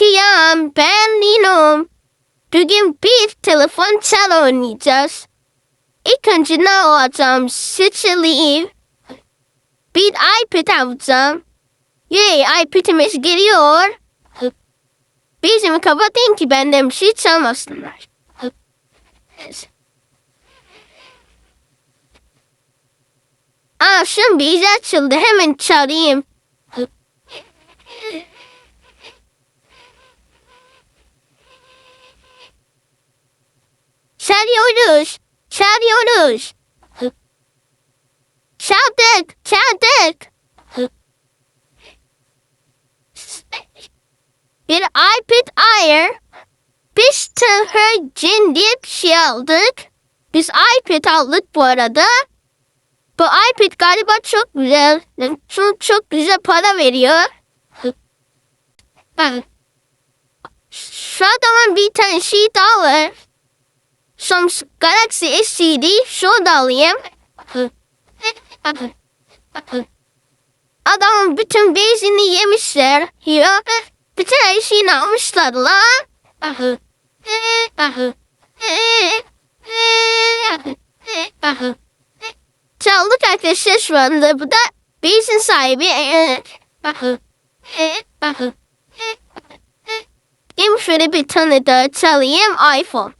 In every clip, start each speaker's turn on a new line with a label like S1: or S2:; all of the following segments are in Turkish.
S1: Tiyan, ben Linom. Bugün bir telefon çal oynayacağız. İlk önce ne alacağım seçelim. Bir iPad alacağım. Yay iPad'imiz geliyor. Bizimi kapatayım ki benden bir şey çalmasınlar. Aa şu bizi açıldı hemen çalayım. Çalıyoruz. Çalıyoruz. Çaldık. Çaldık. Bir iPad Air. Biz Tırhır Cin diye bir şey aldık. Biz iPad aldık bu arada. Bu iPad galiba çok güzel. Çok, çok güzel para veriyor. Şu adamın bir tane şey daha var. Samsung Galaxy S7 şunu da alayım. Adamın bütün bezini yemişler. Ya, bütün her şeyini almışlar lan. Çaldık arkadaşlar şu anda. Bu da bezin sahibi. Hem şöyle bir tane daha çalayım iPhone.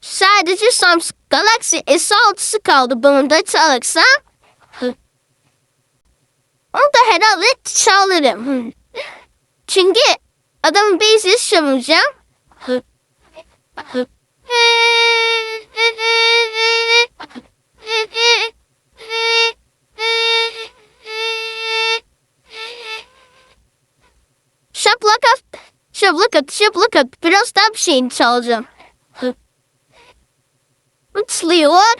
S1: Sadece Samsung Galaxy S6'sı kaldı bunu da çalırsam. Onu da herhalde çalırım. Çünkü adamın bass'i çalacağım. Şaplakat, şaplakat, şaplakat. Biraz daha bir şeyini çalacağım. Uçluyor.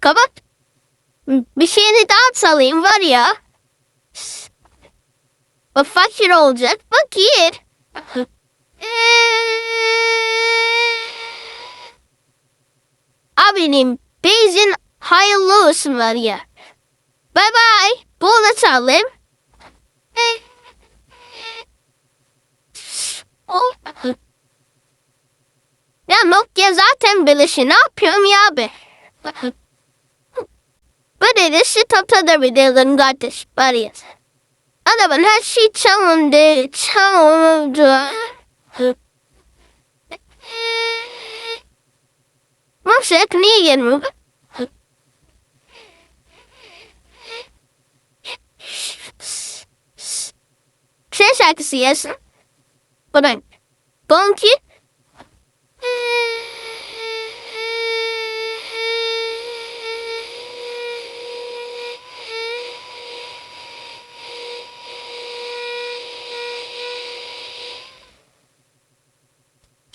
S1: Kapat. Bir şeyini daha çalayım var ya. O fakir olacak. Fakir. Abinin bezin hayırlı olsun var ya. Bye bye. Bunu çalayım. Ya Nokia zaten bilişi ne yapıyorum ya be? Bu dedi şu topta bir delin kardeş bari. Adamın her şey çalındı, çalındı. Mavşak niye gelmiyor? Şey şarkısı yazsın. Buradan. Bonki.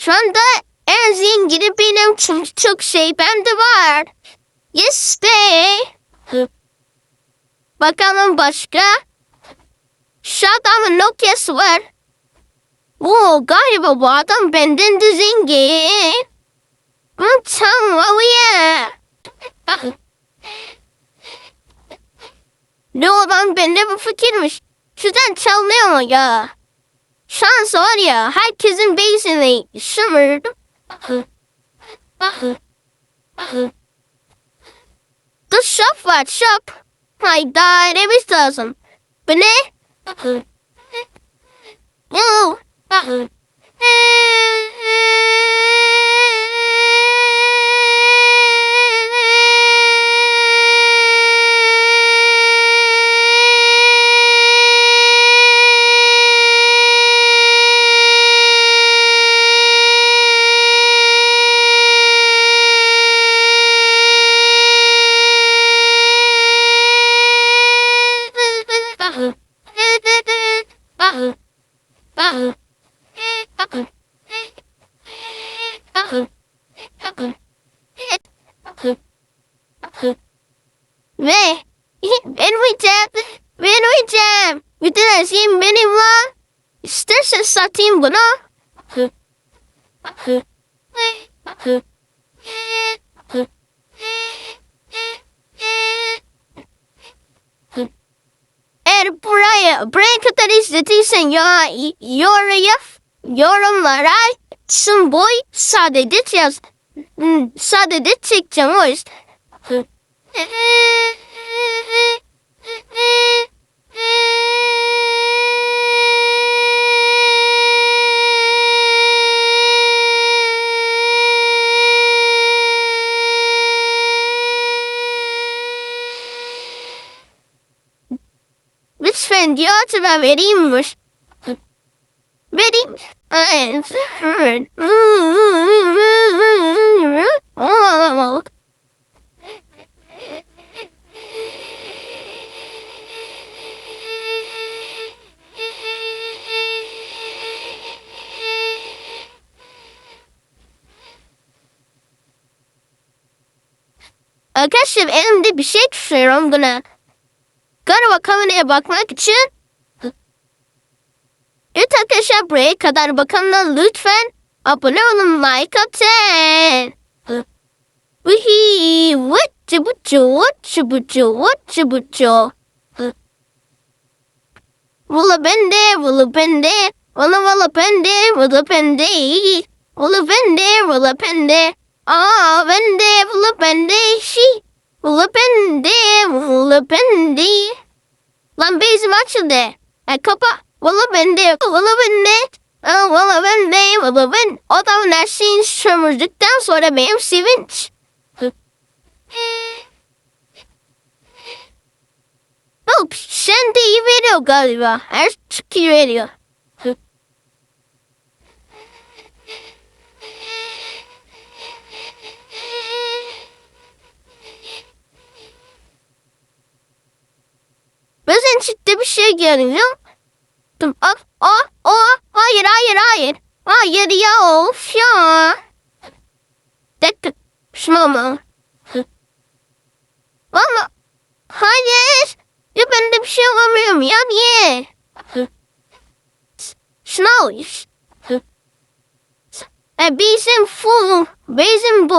S1: Şu anda en zengini benim çünkü çok şey bende var. Yes be. Bakalım başka. Şu adamın Nokia'sı var. Oo, galiba bu adam benden de zengin. Ama tamam ya. Ne olan bende bu fikirmiş. Şuradan çalmıyor mu ya? Ya herkesin bezini şımırdım. The shop var shop. Hayda demiş lazım. Bu ne? No. Ben uyuyacağım. Bütün her şeyim benim var. İstersen satayım bunu. Hı. Hı. Hı. Hı. Eğer buraya, buraya kadar izlediysen ya, yoraya, yorumlara sun boy sadece yaz. Hmm, Sadece çekeceğim o yüzden. Lütfen diyor ben vereyim mi? Vereyim. Arkadaşlar elimde bir şey tutuyorum buna. Galiba kameraya bakmak için. Evet arkadaşlar buraya kadar bakanlar lütfen abone olun like atın. Vihi vıçı bıçı vıçı bıçı vıçı bıçı. Valla bende, valla bende, valla valla bende, valla bende, valla bende, valla bende. Şey. Valla bende, valla bende. Lan bezim açıldı. E kapa. Valla bende, valla ben. Adam her şeyini sömürdükten sonra benim sevinç. Hop, sen de iyi veriyor galiba. Her iyi veriyor. Ciddi bir şey görüyorum. Dur, ah, ah, ah, hayır, hayır, hayır. Hayır ya, of ya. Dakika, şuna mı? Valla, hayır. Ya ben de bir şey alamıyorum ya, niye? Şuna alış. E, bizim full, bizim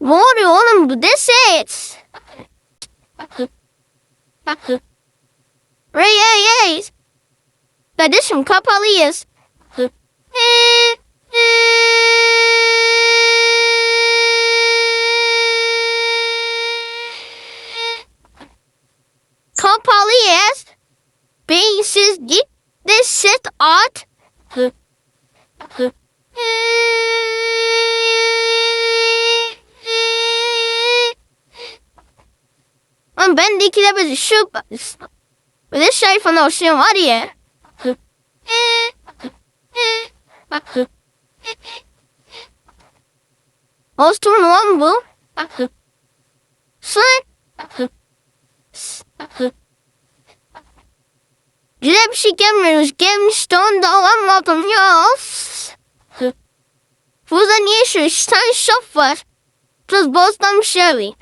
S1: bubble. Ne oluyor oğlum bu deset? Ray Ray Ray. Kardeşim kapalıyız. Kapalıyız. Beyinsiz git de set at. Ama ben de ikide bir şu bir de şey olsun var ya. Olsun lan bu. Sen. Güzel bir şey gelmiyoruz. Gelmiş de onu da alamadım ya. Burada niye şu tane şop var? Plus bozdan bir şey.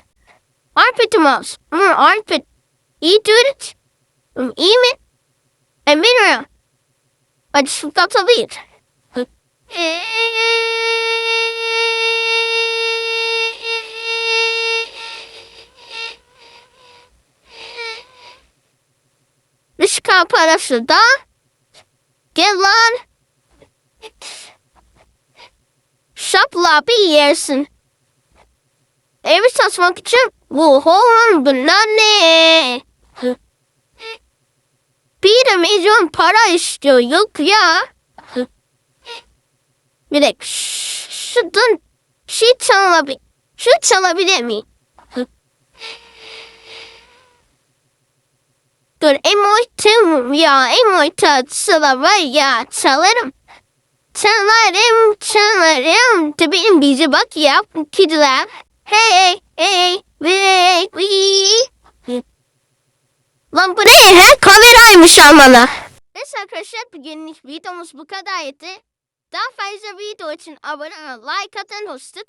S1: Arpit mouse. Hmm, arpit. İyi dudet. Hmm, iyi mi? Emin mi? Hadi şu katabilir. Dış parası da gel lan. Şapla bir yersin. Evi satmak için bu horon ne? Bir de milyon para istiyor yok ya. Bir ş- şuradan şey çalabilir. Şu çalabilir miyim? Dur emotum ya emotu sıla var ya çalarım. Çalarım çalarım. Tabii bize bak ya kediler. Hey hey hey. Lan bu ne he? Kameraymış almalı. Neyse arkadaşlar bugünlük videomuz bu kadardı. Daha fazla video için abone olun, like atın, hoşça.